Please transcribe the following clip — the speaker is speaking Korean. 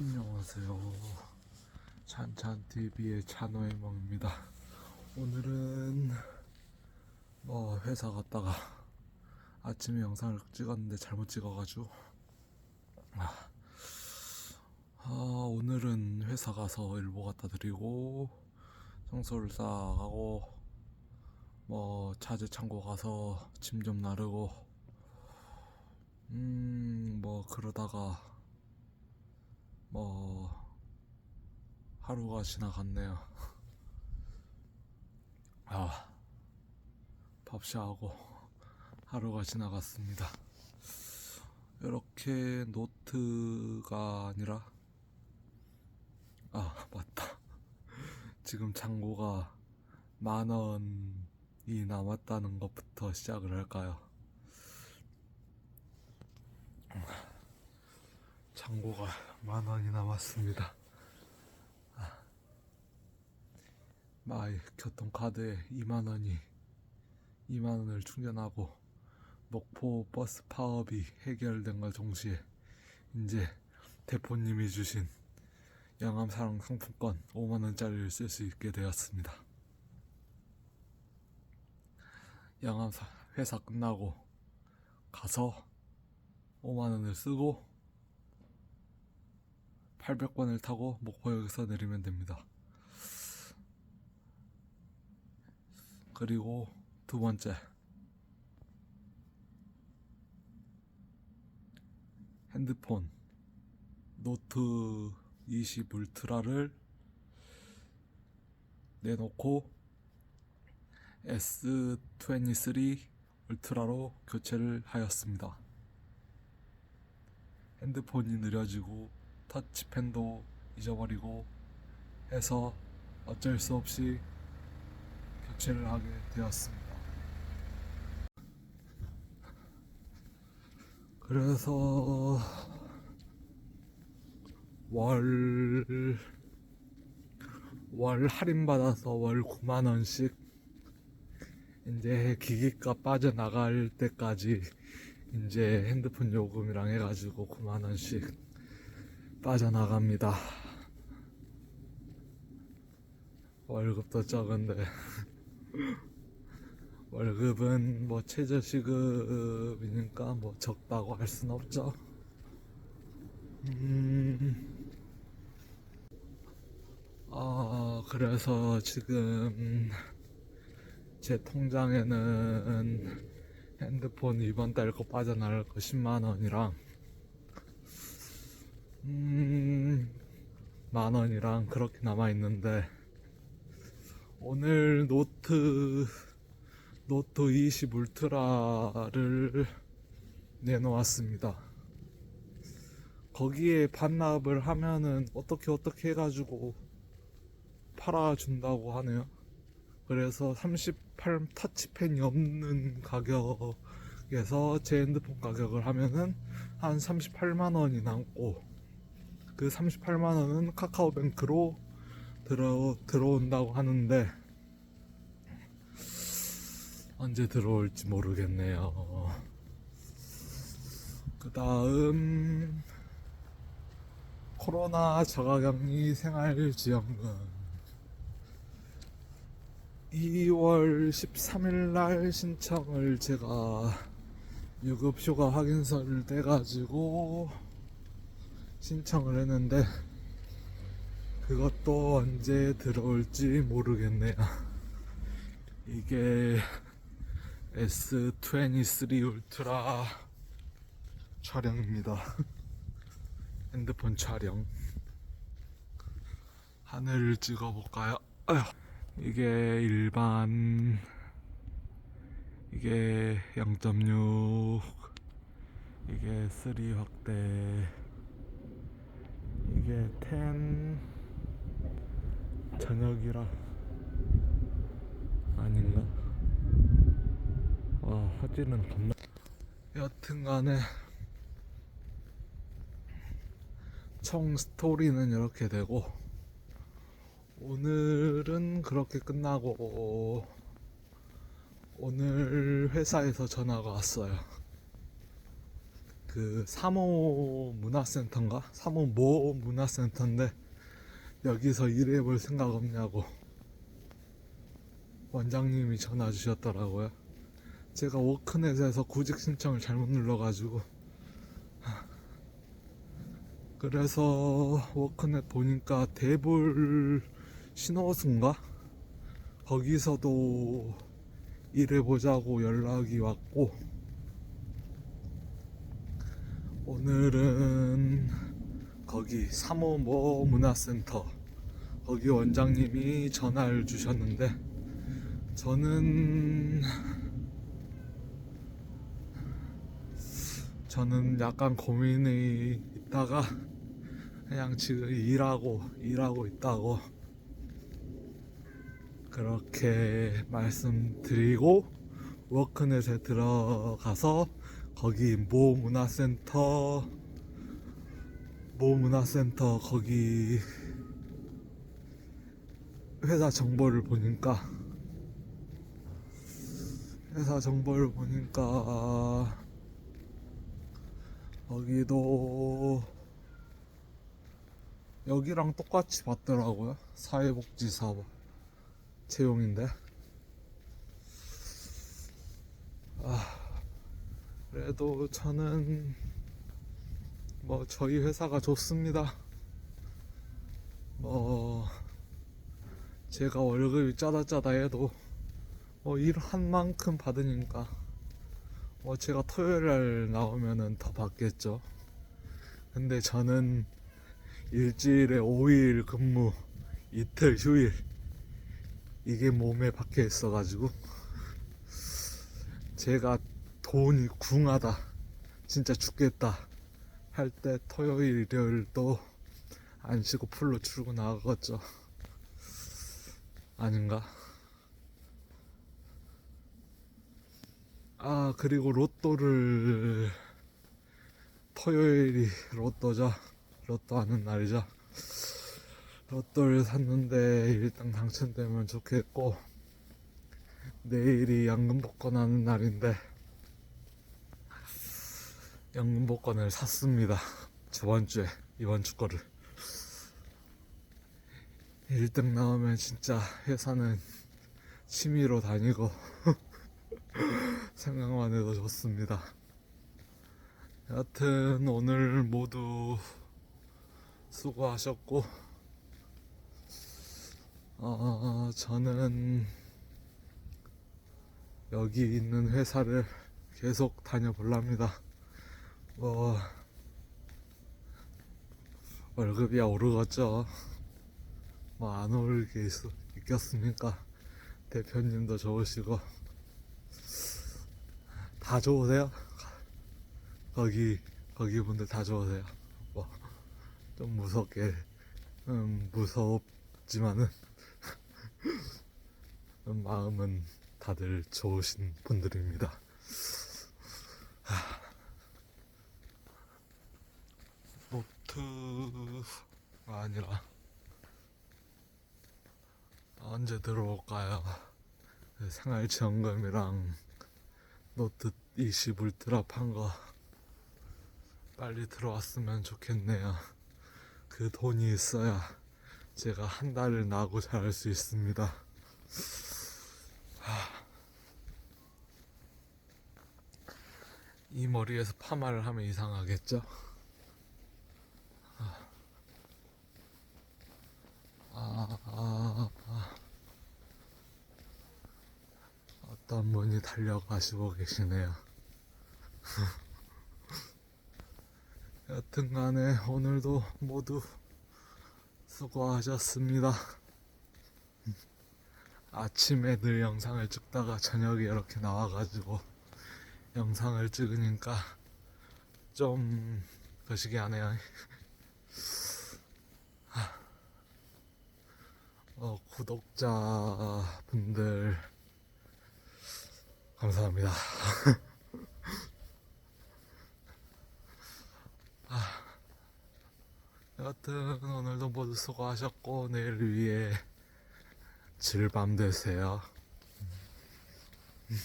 안녕하세요. 찬찬TV의 찬호해몽입니다. 오늘은 뭐 회사 갔다가 아침에 영상을 찍었는데 잘못 찍어가지고 아, 아, 오늘은 회사 가서 일보 갖다 드리고 청소를 싹 하고 뭐 자재 창고 가서 짐 좀 나르고 음 뭐 그러다가 뭐 하루가 지나갔네요. 아 밥샤하고 하루가 지나갔습니다. 이렇게 노트가 아니라 아 맞다. 지금 잔고가 만 원이 남았다는 것부터 시작을 할까요? 잔고가 만 원이 남았습니다. 아, 마이 교통카드에 2만 원이 2만 원을 충전하고 목포 버스 파업이 해결된과 동시에 이제 대포님이 주신 영암사랑 상품권 5만 원짜리를 쓸 수 있게 되었습니다. 영암사 회사 끝나고 가서 5만 원을 쓰고 800번을 타고 목포역에서 내리면 됩니다. 그리고 두 번째 핸드폰 노트 20 울트라를 내놓고 S23 울트라로 교체를 하였습니다. 핸드폰이 느려지고 터치펜도 잊어버리고 해서 어쩔 수 없이 교체를 하게 되었습니다. 그래서 월, 월 할인받아서 월 9만원씩 이제 기기가 빠져나갈 때까지 이제 핸드폰 요금이랑 해가지고 9만원씩 빠져나갑니다. 월급도 적은데 월급은 뭐 최저시급이니까 뭐 적다고 할 순 없죠. 음, 아, 그래서 지금 제 통장에는 핸드폰 이번 달 거 빠져나갈 거 10만 원이랑 음, 만 원이랑 그렇게 남아 있는데 오늘 노트 노트 20 울트라를 내놓았습니다. 거기에 반납을 하면은 어떻게 어떻게 해가지고 팔아준다고 하네요. 그래서 38 터치펜이 없는 가격에서 제 핸드폰 가격을 하면은 한 38만 원이 남고 그 38만 원은 카카오뱅크로 들어 들어온다고 하는데 언제 들어올지 모르겠네요. 그 다음 코로나 자가격리 생활지원금 2월 13일 날 신청을 제가 유급휴가 확인서를 떼가지고 신청을 했는데 그것도 언제 들어올지 모르겠네요. 이게 S23 울트라 촬영입니다. 핸드폰 촬영. 하늘을 찍어볼까요? 아휴. 이게 일반 이게 0.6 이게 3 확대 이게 10 저녁이라 아닌가? 와 화질은 겁나 여튼간에 총 스토리는 이렇게 되고 오늘은 그렇게 끝나고 오늘 회사에서 전화가 왔어요. 그그 3호 문화센터인가? 3호 모 문화센터인데 여기서 일해볼 생각 없냐고 원장님이 전화 주셨더라고요. 제가 워크넷에서 구직 신청을 잘못 눌러가지고 그래서 워크넷 보니까 대불 신호수인가? 거기서도 일해보자고 연락이 왔고 오늘은 거기 3호 모 문화센터. 거기 원장님이 전화를 주셨는데 저는 저는 약간 고민이 있다가 그냥 지금 일하고 일하고 있다고 그렇게 말씀드리고 워크넷에 들어가서 거기 모 문화센터. 모 문화센터 거기 회사 정보를 보니까 회사 정보를 보니까 여기도 여기랑 똑같이 받더라고요. 사회복지사 채용인데. 아 그래도 저는 뭐 저희 회사가 좋습니다 뭐 제가 월급이 짜다 짜다 해도 뭐 일 한 만큼 받으니까 뭐 제가 토요일 날 나오면은 더 받겠죠. 근데 저는 일주일에 5일 근무, 이틀 휴일 이게 몸에 박혀 있어가지고 제가 돈이 궁하다, 진짜 죽겠다 할 때 토요일, 일요일 또안 쉬고 풀로 출근하겠죠. 아닌가? 아, 그리고 로또를 토요일이 로또죠. 로또 하는 날이죠. 로또를 샀는데 일단 당첨되면 좋겠고 내일이 연금 복권하는 날인데 연금 복권을 샀습니다. 저번 주에 이번 주 거를 1등 나오면 진짜 회사는 취미로 다니고 생각만 해도 좋습니다. 여튼 오늘 모두 수고하셨고 어, 저는 여기 있는 회사를 계속 다녀볼랍니다. 뭐 월급이야 오르겠죠. 뭐 안 오르게 있, 있겠습니까? 대표님도 좋으시고 다 좋으세요? 거기 거기 분들 다 좋으세요? 뭐 좀 무섭게 음, 무섭지만은 음, 마음은 다들 좋으신 분들입니다. 하. 노트가 아니라 언제 들어올까요? 그 생활지원금이랑 노트 20을 드랍한 거 빨리 들어왔으면 좋겠네요. 그 돈이 있어야 제가 한 달을 나고 잘할 수 있습니다. 하. 이 머리에서 파마를 하면 이상하겠죠? 아, 아, 아. 어떤 분이 달려가시고 계시네요. 여튼 간에 오늘도 모두 수고하셨습니다. 아침에 늘 영상을 찍다가 저녁에 이렇게 나와가지고 영상을 찍으니까 좀 거시기 하네요. 어, 구독자 분들 감사합니다. 아, 여튼 오늘도 모두 수고하셨고 내일 위해 질밤 되세요. 음.